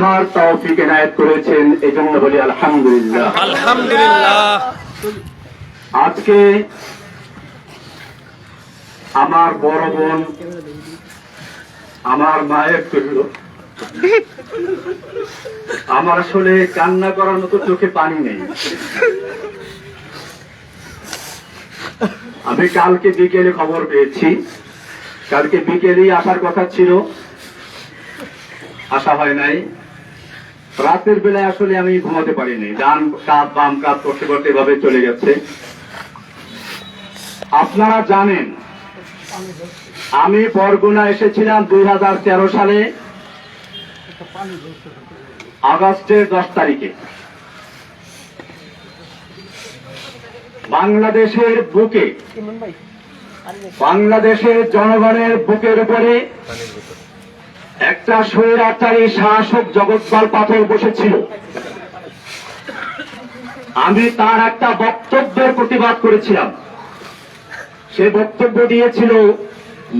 বোঝার তৌফিক এনায়েত করেছেন এই জন্য বলি আলহামদুলিল্লাহ। আলহামদুলিল্লাহ। আজকে আমার বড় বোন আমার মায়ের কহিল আমার আসলে কান্না করার মতো চোখে পানি নেই। আমি কালকে বিকেলে খবর পেয়েছি। কালকে বিকেলেই আসার কথা ছিল। আসা হয় নাই। রাতের বেলায় আসলে আমি ঘুমাতে পারিনি। ডান কাপ, বাম কাপ, করতে করতে এভাবে চলে গেছে আপনারা জানেন, আমি বরগুনা এসেছিলাম দু হাজার তেরো সালে, আগস্টের দশ তারিখে। বাংলাদেশের বুকে, বাংলাদেশের জনগণের বুকের উপরে একটা স্বৈরাচারী শাসক জগৎপাল পাথর বসেছিল। আমি তার একটা বক্তব্যের প্রতিবাদ করেছিলাম। সে বক্তব্য দিয়েছিল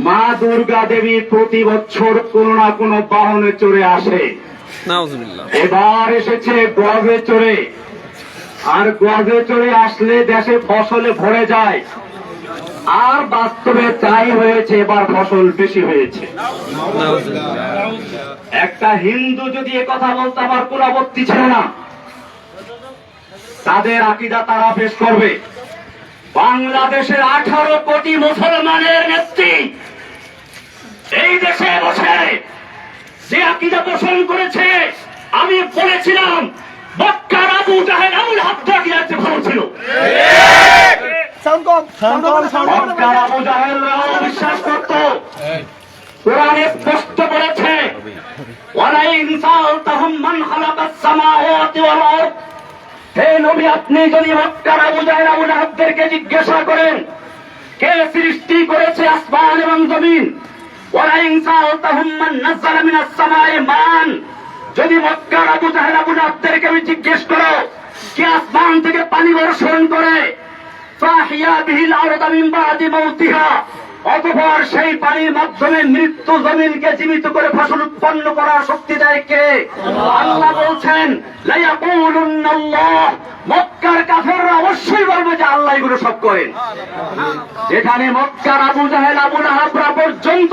মা দুর্গা দেবী প্রতি বছর কোনো না কোনো বাহনে চড়ে আসে। এবার এসেছে গর্বে চড়ে। আর গর্বে চড়ে আসলে দেশে ফসলে ভরে যায়। আর বাস্তবে তাই হয়েছে, এবার ফসল বেশি হয়েছে। একটা হিন্দু যদি কথা বলতে আমার কোন আপত্তি ছিল না, তাদের আকিদা তারা পেশ করবে। বাংলাদেশের আঠারো কোটি মুসলমানের নেত্রী এই দেশে বসে যে আকিদা পোষণ করেছে, আমি বলেছিলাম, মক্কার আবু জাহেল আবুল চেয়ে ভালো ছিল। সাউন্ড বিশ্বাস করত। কোরআনে স্পষ্ট বলেছে ওয়ালাইন সালতাহুম মান খালাকাস সামাওয়াতি ওয়াল আরদ। হে নবী, আপনি যদি মক্কার জিজ্ঞাসা করেন, কে সৃষ্টি করেছে আসমান এবং জমিন? ওয়ালাইন সালতাহুম মান নাযালা মিনাস সামাই মান। যদি মক্কার আবু জাহেল, আবু আমি জিজ্ঞেস করো, কে আসমান থেকে পানি বর্ষণ করে? অতঃপর সেই পানির মাধ্যমে মৃত্যু জমিনকে জীবিত করে ফসল উৎপন্ন করার শক্তি দেয় কে? আল্লাহ বলছেন মক্কার কাফেররা অবশ্যই বলবে যে আল্লাহ এগুলো সব করেন। এখানে মক্কার আবু জাহেল, আবু লাহাবরা পর্যন্ত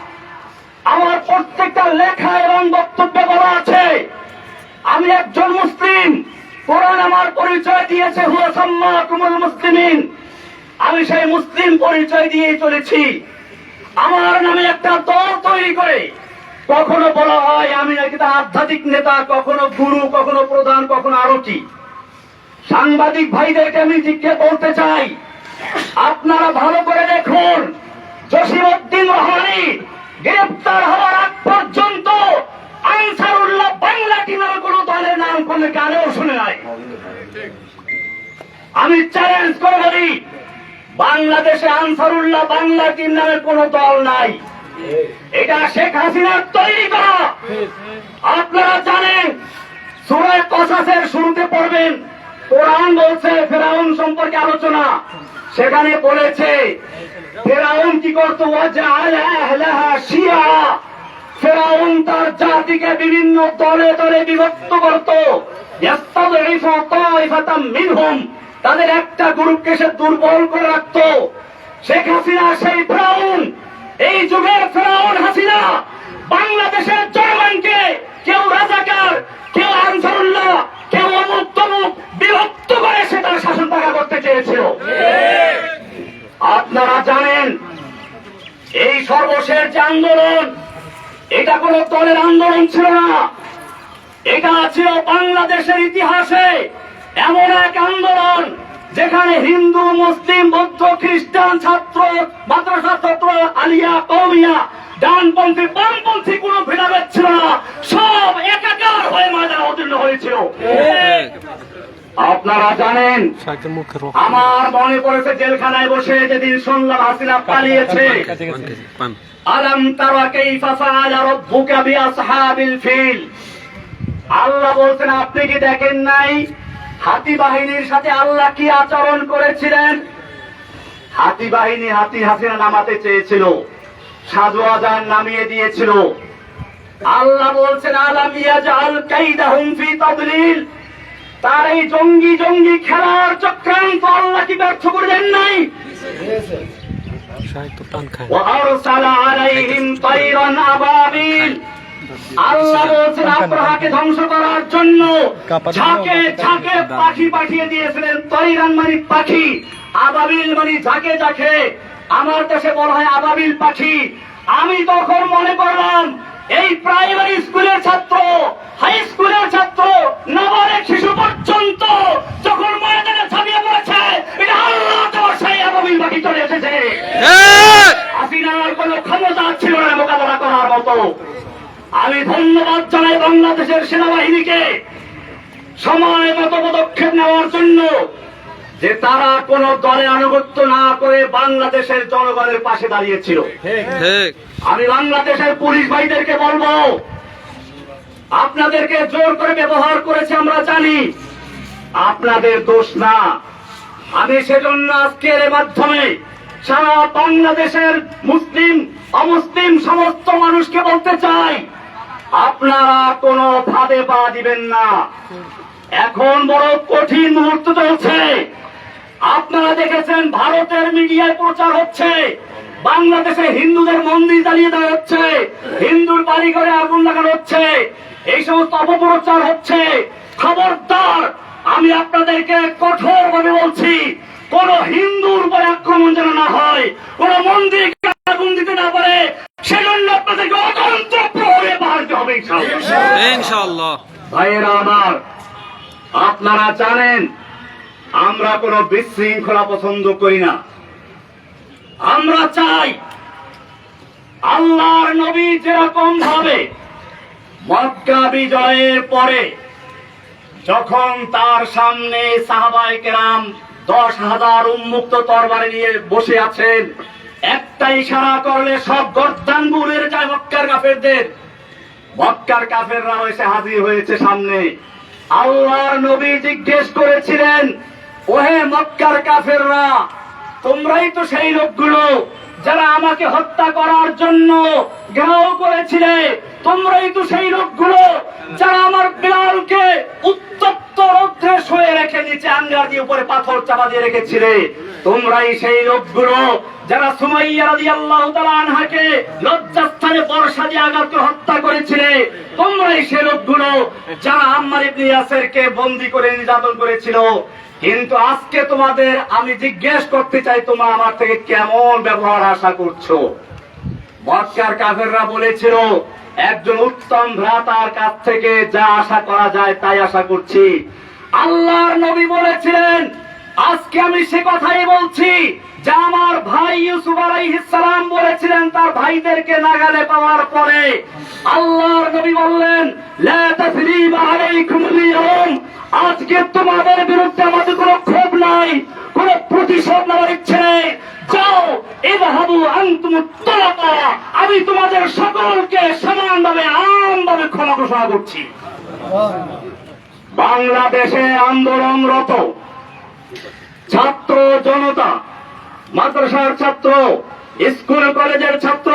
আমার প্রত্যেকটা লেখা এবং বক্তব্যে বলা আছে। আমি একজন মুসলিম। কোরআন আমার পরিচয় দিয়েছে মুসলিমিন। আমি সেই মুসলিম পরিচয় দিয়ে চলেছি। আমার নামে একটা দল তৈরি করে। কখনো বলা হয় আমি নাকি তার আধ্যাত্মিক নেতা, কখনো গুরু, কখনো প্রধান, কখনো আরও কি সাংবাদিক ভাইদেরকে আমি জিজ্ঞেস বলতে চাই, আপনারা ভালো আমি চ্যালেঞ্জ করে বলি, বাংলাদেশে আনসারুল্লাহ বাংলা টিম নামে কোন দল নাই। এটা শেখ হাসিনার তৈরি করা। আপনারা জানেন, সুরায় কসাসের শুরুতে পড়বেন, কোরআন বলছে ফেরাউন সম্পর্কে আলোচনা। সেখানে বলেছে, ফেরাউন কি করতো? ফেরাউন তার জাতিকে বিভিন্ন দলে দলে বিভক্ত করত। তাদের একটা গ্রুপকে সে দুর্বল করে রাখতো। শেখ হাসিনা সেই ফেরাউন। এই যুগের ফেরাউন হাসিনা বাংলাদেশের জনগণকে কেউ রাজাকার, কেউ আনসারুল্লাহ, কেউ অমুক তমুক বিভক্ত করে সে তার শাসন করতে চেয়েছিল। আপনারা জানেন, এই সর্বশেষ যে আন্দোলন, এটা কোন দলের আন্দোলন ছিল না। এটা ছিল বাংলাদেশের ইতিহাসে এমন এক আন্দোলন যেখানে হিন্দু মুসলিম বৌদ্ধ খ্রিস্টান ছাত্র মাদ্রাসা ছাত্র আলিয়া কৌমিয়া ডানপন্থী বামপন্থী কোনো ভেদাভেদ ছিল না। সব একাকার হয়ে ময়দানে অবতীর্ণ হয়েছিল। আপনারা জানেন আমার মনে পড়েছে জেলখানায় বসে যেদিন শুনলাম হাসিনা পালিয়েছে। আলম তারা কাইফা ফাআলা রাব্বুকা বিআসহাবিল ফিল। আল্লাহ বলছেন আপনি কি দেখেন নাই হাতি বাহিনীর সাথে আল্লাহ কি আচরণ করেছিলেন হাতি বাহিনী হাতি হাসিনা নামাতে চেয়েছিল সাজু আজান নামিয়ে দিয়েছিল আল্লাহ বলছেন আলাম ইয়াজআল কাইদাহুম ফি তাদলিল তার এই জঙ্গি জঙ্গি খেলার চক্রান্ত আল্লাহ কি ব্যর্থ করে দেন নাই وأرسل عليهم طيرا أبابيل আল্লাহ বলছেন আব্রাহাকে ধ্বংস করার জন্য ঝাঁকে ঝাঁকে পাখি পাঠিয়ে দিয়েছিলেন তৈরান মানে পাখি। আবাবিল মানে ঝাঁকে ঝাঁকে। আমার দেশে বলা হয় আবাবিল পাখি। আমি তখন মনে করলাম এই প্রাইমারি স্কুলের ছাত্র হাই স্কুলের ছাত্র নাবালেক শিশু পর্যন্ত যখন ময়দানে ছাপিয়ে পড়েছে এটা আল্লাহ তোমার সেই আবাবিল পাখি চলে এসেছে। হাসিনার কোনো ক্ষমতা ছিল না মোকাবেলা করার মতো। আমি ধন্যবাদ জানাই বাংলাদেশের সেনাবাহিনীকে সময় মতো পদক্ষেপ নেওয়ার জন্য যে তারা কোন দলে আনুগত্য না করে বাংলাদেশের জনগণের পাশে দাঁড়িয়েছিল। আমি বাংলাদেশের পুলিশ ভাইদেরকে বলব আপনাদেরকে জোর করে ব্যবহার করেছে আমরা জানি। আপনাদের দোষ না। আমি সেজন্য আজকের এর মাধ্যমে সারা বাংলাদেশের মুসলিম অমুসলিম সমস্ত মানুষকে বলতে চাই আপনারা কোনো ভাবে পা দিবেন না। এখন বড় কঠিন মুহূর্ত চলছে। আপনারা দেখেছেন ভারতের মিডিয়ায় প্রচার হচ্ছে। বাংলাদেশে হিন্দুদের মন্দির জ্বালিয়ে দেওয়া হচ্ছে। হিন্দুর বাড়ি ঘরে আগুন লাগানো হচ্ছে। এই সমস্ত অপপ্রচার হচ্ছে। খবরদার, আমি আপনাদেরকে কঠোর ভাবে বলছি, কোন হিন্দুর উপরে আক্রমণ যেন না হয়, কোন মন্দির আগুন দিতে না পারে সেজন্য আপনাদেরকে অতন্ত্র প্রহরে বাড়তে হবে ইনশাআল্লাহ। ইনশাআল্লাহ। ভাইয়েরা আমার আপনারা জানেন আমরা কোনো বিশৃঙ্খলা পছন্দ করি না। আমরা চাই আল্লাহর নবী যেরকম ভাবে মক্কা বিজয়ের পরে যখন তার সামনে সাহাবাই কেরাম দশ হাজার উন্মুক্ত তরবারি নিয়ে বসে আছেন একটা ইশারা করলে সব গর্দান বুড়ে যায় মক্কার কাফেরদের। মক্কার কাফেররা হয়েছে হাজির হয়েছে সামনে। আল্লাহর নবী জিজ্ঞেস করেছিলেন, ওহে মক্কার কাফেররা, তোমরাই তো সেই লোকগুলো যারা আমাকে হত্যা করার জন্য ঘেরাও করেছিলে, তোমরাই তো সেই লোকগুলো যারা আমার বিড়ালকে উত্তপ্ত রৌদ্রে শুয়ে রেখে নিচে আঙ্গার দিয়ে উপরে পাথর চাপা দিয়ে রেখেছিলে, তোমরাই সেই লোকগুলো যারা সুমাইয়া রাদিয়াল্লাহু তাআলা আনহাকে লজ্জাস্থানে বর্ষা দিয়ে হত্যা করেছিলে, তোমরাই সেই লোকগুলো যারা আম্মার ইবনে বন্দী করে নির্যাতন করেছিল। কিন্তু আজকে তোমাদের আমি জিজ্ঞেস করতে চাই, তোমরা আমার থেকে কেমন ব্যবহার আশা করছ? মক্কার কাফেররা বলেছিল, একজন উত্তম ভ্রাতার কাছ থেকে যা আশা করা যায় তাই আশা করছি। আল্লাহর নবী বলেছিলেন, আজকে আমি সে কথাই বলছি যা আমার ভাই ইউসুফ আলাইহিস সালাম বলেছিলেন তার ভাইদেরকে নাগালে পাওয়ার পরে। আল্লাহর নবী বললেন, লা তাসরিবা আলাইকুম আল-ইয়াউম আজকে তোমাদের বিরুদ্ধে আমাদের কোনো ক্ষোভ নাই, কোনো প্রতিশোধ নেওয়ার ইচ্ছে নেই। যাও এভাবু আন্তুম আমি তোমাদের সকলকে সমানভাবে আমভাবে ক্ষমা ঘোষণা করছি। বাংলাদেশে আন্দোলনরত ছাত্র জনতা, মাদ্রাসার ছাত্র, স্কুল, কলেজের ছাত্র,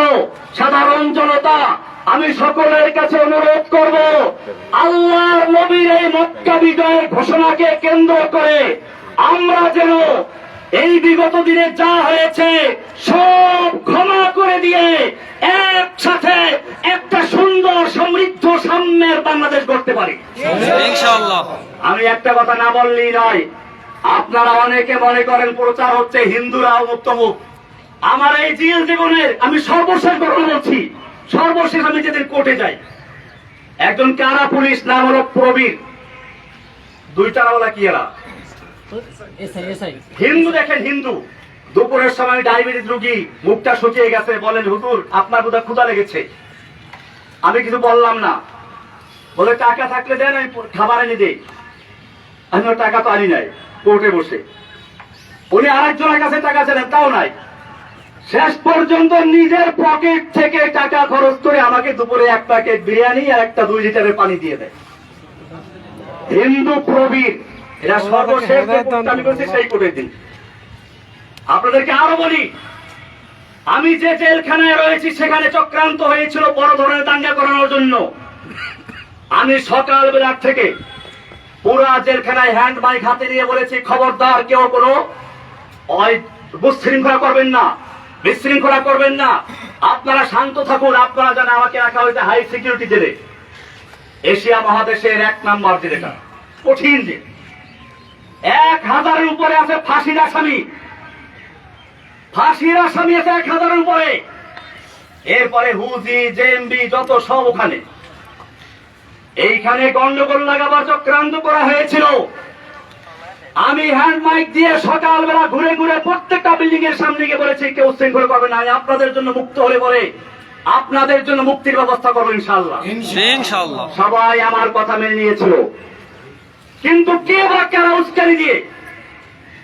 সাধারণ জনতা আমি সকলের কাছে অনুরোধ করব আল্লাহর নবীর এই মক্কা বিজয়ের ঘোষণাকে কেন্দ্র করে আমরা যেন এই বিগত দিনে যা হয়েছে সব ক্ষমা করে দিয়ে একসাথে একটা সুন্দর সমৃদ্ধ সাম্যের বাংলাদেশ গড়তে পারি। আমি একটা কথা না বললেই নয় আপনারা অনেকে মনে করেন প্রচার হচ্ছে হিন্দুরা মুক্তমুখ আমার এই জিএল জীবনের আমি সর্বশেষ ঘটনা বলছি। সর্বশেষ আমি যেদিন কোর্টে যাই একজন কারা পুলিশ নাম হলো প্রবীর। দুই চারাওয়ালা কি এরা? হিন্দু দেখেন হিন্দু। দুপুরের সময় ডায়াবেটিস রুগী মুখটা শুকিয়ে গেছে বলেন হুজুর আপনার বোধহয় ক্ষুধা লেগেছে। আমি কিছু বললাম না। বলে টাকা থাকলে দেন আমি খাবার এনে দিই। আমি টাকা তো আনি নাই কোর্টে বসে। উনি আরেকজনের কাছে টাকা চাইলেন তাও নাই। শেষ পর্যন্ত নিজের পকেট থেকে টাকা খরচ করে আমাকে দুপুরে এক প্যাকেট বিরিয়ানি আর একটা দুই লিটারের পানি দিয়ে দেয়। হিন্দু প্রবীর এরা সর্বশেষ সেই কোর্টের দিন। আপনাদেরকে আরও বলি, আমি যে জেলখানায় রয়েছি সেখানে চক্রান্ত হয়েছিল বড় ধরনের দাঙ্গা করানোর জন্য। আমি সকালবেলার থেকে পুরা জেলখানায় হ্যান্ড মাইক হাতে নিয়ে বলেছি, খবরদার কেউ কোনো বিশৃঙ্খলা করবেন না। বিশৃঙ্খলা করবেন না। আপনারা শান্ত থাকুন, আপনারা জানেন আমাকে রাখা হয়েছে হাই সিকিউরিটি জেলে। এশিয়া মহাদেশের এক নাম্বার জেলেটা কঠিন জেল। এক হাজারের উপরে আছে ফাঁসির আসামি। ফাঁসির আসামি আছে এক হাজারের উপরে। এরপরে হুজি, জেএমবি, যত সব ওখানে। এইখানে গন্ডগোল লাগাবার চক্রান্ত করা হয়েছিল। আমি হ্যান্ড মাইক দিয়ে সকালবেলা ঘুরে ঘুরে প্রত্যেকটা বিল্ডিং এর সামনে গিয়ে বলেছি কেউ শৃঙ্খলা করবে না আপনাদের জন্য মুক্ত হলে পরে আপনাদের জন্য মুক্তির ব্যবস্থা করব ইনশাল্লাহ সবাই আমার কথা মেনে নিয়েছিল। কিন্তু কে বা কারা উস্কানি দিয়ে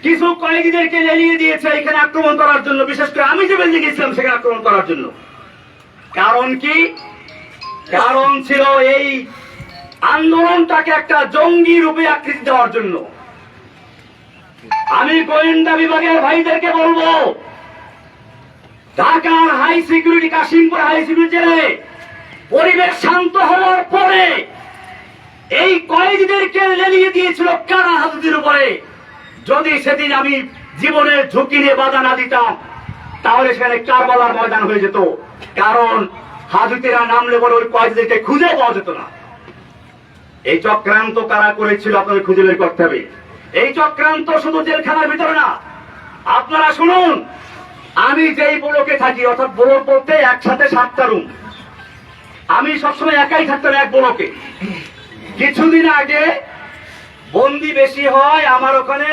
কিছু কয়েদিদেরকে লেলিয়ে দিয়েছে এখানে আক্রমণ করার জন্য? বিশেষ করে আমি যে বিল্ডিং গেছিলাম সেখানে আক্রমণ করার জন্য। কারণ কি? কারণ ছিল এই আন্দোলনটাকে একটা জঙ্গি রূপে আকৃতি দেওয়ার জন্য। আমি গোয়েন্দা বিভাগের ভাইদেরকে বলব ঢাকার high security, Kashimpur high security জেলে পরিবেশ শান্ত হওয়ার পরে এই কয়েদিদেরকে লেলিয়ে দিয়েছিল কারা হাজুদের উপরে? যদি সেদিন আমি জীবনের ঝুঁকি নিয়ে বাধা না দিতাম, তাহলে সেখানে কারবালার ময়দান হয়ে যেত। কারণ হাজুতেরা নামলে বলে ওই কয়েদিদেরকে খুঁজে পাওয়া যেত না। এই চক্রান্ত কারা করেছিল আপনাদের খুঁজে বের করতে হবে। এই চক্রান্ত শুধু জেলখানার ভিতরে না। আপনারা শুনুন আমি যেই ব্লকে থাকি অর্থাৎ ব্লক বলতে একসাথে সাতটা রুম আমি সবসময় একাই থাকতাম এক ব্লকে কিছুদিন আগে বন্দি বেশি হয় আমার ওখানে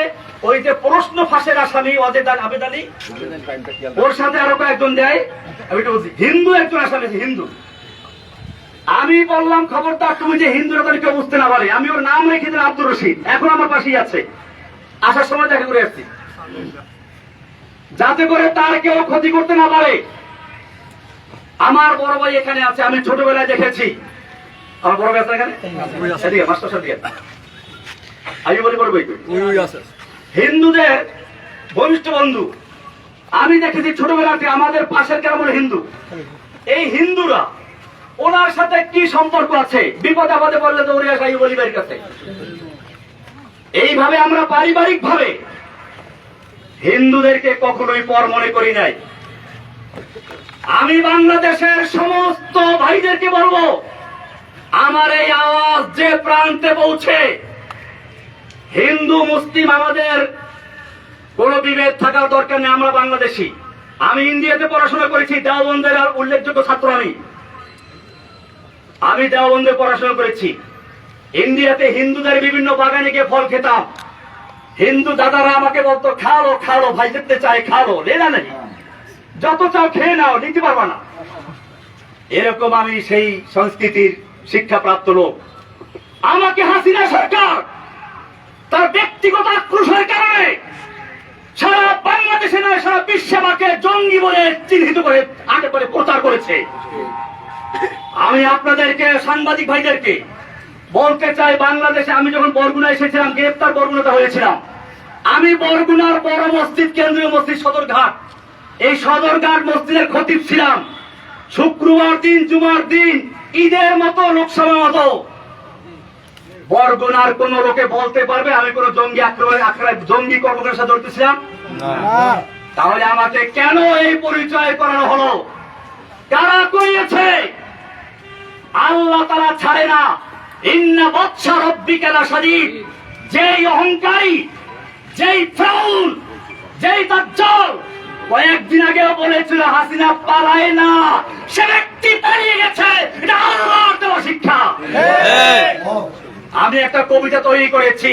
ওই যে প্রশ্ন ফাঁসের আসামি আবেদানি ওর সাথে আরও কয়েকজন দেয়। আমি বলছি হিন্দু একজন আসামি হিন্দু। আমি বললাম খবরদার তুমি যে হিন্দুরা তাহলে কেউ বুঝতে না পারে আমি ওর নাম রেখে দিলাম আব্দুর রশিদ। এখন আমার পাশেই আছে। আসার সময় দেখা করে আসছি। যাতে করে তার কেউ ক্ষতি করতে না পারে। আমার বড় ভাই এখানে আছে আমি ছোটবেলায় দেখেছি। আমার বড় ভাই আছে এখানে? এদিকে মাস্টার আমি বলি বড় ভাই হিন্দুদের ঘনিষ্ঠ বন্ধু। আমি দেখেছি ছোটবেলাতে আমাদের পাশের হলো হিন্দু। এই হিন্দুরা ওনার সাথে কি সম্পর্ক আছে? বিপদ আপদে বললে তো ওরে আসাই বলিবার কাছে। এইভাবে আমরা পারিবারিক ভাবে হিন্দুদেরকে কখনোই পর মনে করি নাই। আমি বাংলাদেশের সমস্ত ভাইদেরকে বলব, আমার এই আওয়াজ যে প্রান্তে পৌঁছে, হিন্দু, মুসলিম আমাদের কোনো বিভেদ থাকার দরকার নেই, আমরা বাংলাদেশি। আমি ইন্ডিয়াতে পড়াশোনা করেছি, দেওবন্দের আর উল্লেখযোগ্য ছাত্র আমি। আমি দেওবন্দে পড়াশোনা করেছি। ইন্ডিয়াতে হিন্দুদের বিভিন্ন বাগানে গিয়ে ফল খেতাম। হিন্দু দাদারা আমাকে বলতো, খালো খালো, ভাই, যেতে চাই, খালো। লেলা নেই যত চাও খেয়ে নাও, নিতে পারবা না। এরকম আমি সেই সংস্কৃতির শিক্ষা প্রাপ্ত লোক। আমাকে হাসিনা সরকার তার ব্যক্তিগত আক্রোশের কারণে সারা বাংলাদেশে নয়, সারা বিশ্বে আমাকে জঙ্গি বলে চিহ্নিত করে, আগে করে প্রচার করেছে। আমি আপনাদেরকে সাংবাদিক ভাইদেরকে বলতে চাই বাংলাদেশে আমি যখন বরগুনা এসেছিলাম গ্রেপ্তার বরগুনাতে হয়েছিলাম আমি বরগুনার বড় মসজিদ কেন্দ্রীয় মসজিদ সদরঘাট। এই সদরঘাট মসজিদের খতিব ছিলাম। শুক্রবার দিন জুমার দিন ঈদের মতো লোকসভা মতো। বরগুনার কোন লোকে বলতে পারবে আমি কোন জঙ্গি আক্রমণ জঙ্গি কর্মকারের সাথে জড়িত ছিলাম? তাহলে আমাকে কেন এই পরিচয় করানো হলো? কারা করিয়েছে? ছাড়ে না। ইন্না বৎসা কেনা লাশাদীদ। যেই অহংকারী যেই ফ্রাউল যেই দাজ্জাল কয়েকদিন আগে বলেছিল হাসিনা পালায় না। সে ব্যক্তি পালিয়ে গেছে। এটা আল্লাহর দেওয়া শিক্ষা। আমি একটা কবিতা তৈরি করেছি।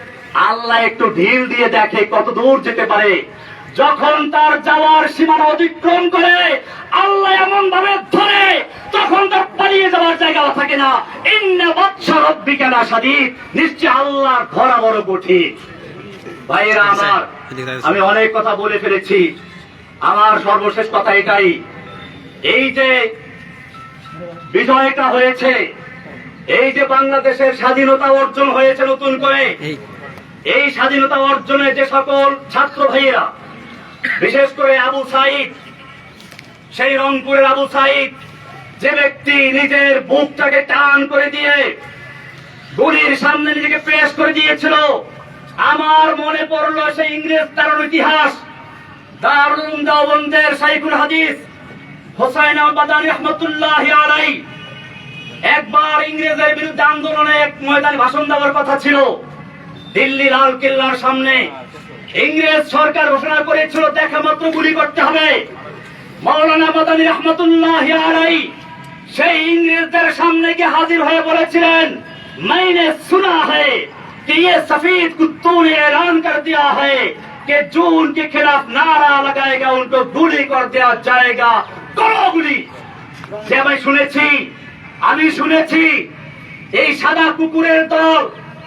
আল্লাহ একটু ঢিল দিয়ে দেখে কত দূর যেতে পারে। যখন তার যাওয়ার সীমানা অতিক্রম করে আল্লাহ এমন ভাবে ধরে তখন তার পালিয়ে যাওয়ার জায়গা থাকে না। ইন্না বাচ্চা রব্বিকা না সাদিদ নিশ্চয় আল্লাহর ধরা বড় কঠিন ভাইয়েরা আমার আমি অনেক কথা বলে ফেলেছি। আমার সর্বশেষ কথা এটাই। এই যে বিজয়টা হয়েছে এই যে বাংলাদেশের স্বাধীনতা অর্জন হয়েছে নতুন করে এই স্বাধীনতা অর্জনে যে সকল ছাত্র ভাইয়েরা, বিশেষ করে আবু সাইদ, সেই রংপুরের আবু সাইদ, যে ব্যক্তি নিজের বুকটাকে টান করে দিয়ে গুলির সামনে নিজেকে পেশ করে দিয়েছিল, আমার মনে পড়ল সেই ইংরেজ তার ইতিহাস। দারুল দাওবন্দের সাইকুল হাদিস, হোসাইন আহমদানি রহমতুল্লাহ আলাই একবার ইংরেজের বিরুদ্ধে আন্দোলনে এক ময়দানে ভাষণ দেওয়ার কথা ছিল। দিল্লি লাল কেল্লার সামনে ইংরেজ সরকার ঘোষণা করেছিল দেখা মাত্র গুলি করতে হবে মৌলানা মাদানী রহমতুল্লাহ আলাই সেই ইংরেজদের সামনে গিয়ে হাজির হয়ে বলেছিলেন मैंने सुना है कि ये सफेद कुत्तों ने ऐलान कर दिया है कि जो उनके खिलाफ नारा लगाएगा उनको गुली कर दिया जाएगा करो गुली যে আমি শুনেছি আমি শুনেছি এই সাদা কুকুরের দল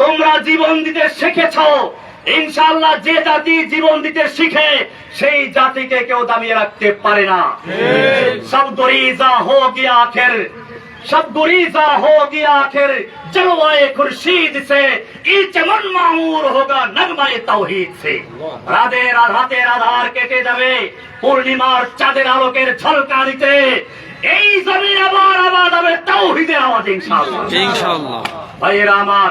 তোমরা জীবন দিতে শিখেছ ইনশাআল্লাহ যে জাতি জীবন দিতে শিখে সেই জাতিকে কেউ দামিয়ে রাখতে পারে না সব গরিজা হো গিয়া আখের सब गुरीजा हो गया आखिर जलवाए खुर्शीद से ई चमन मामूर होगा नगमाए तौहीद से রাতের রাতের আধার কেটে যাবে পূর্ণিমার চাঁদের আলোকের ঝলকানিতে এই জমিন আবার আবাদ হবে তাওহীদের আওয়াজ ইনশাআল্লাহ ইনশাআল্লাহ ভাইয়েরা আমার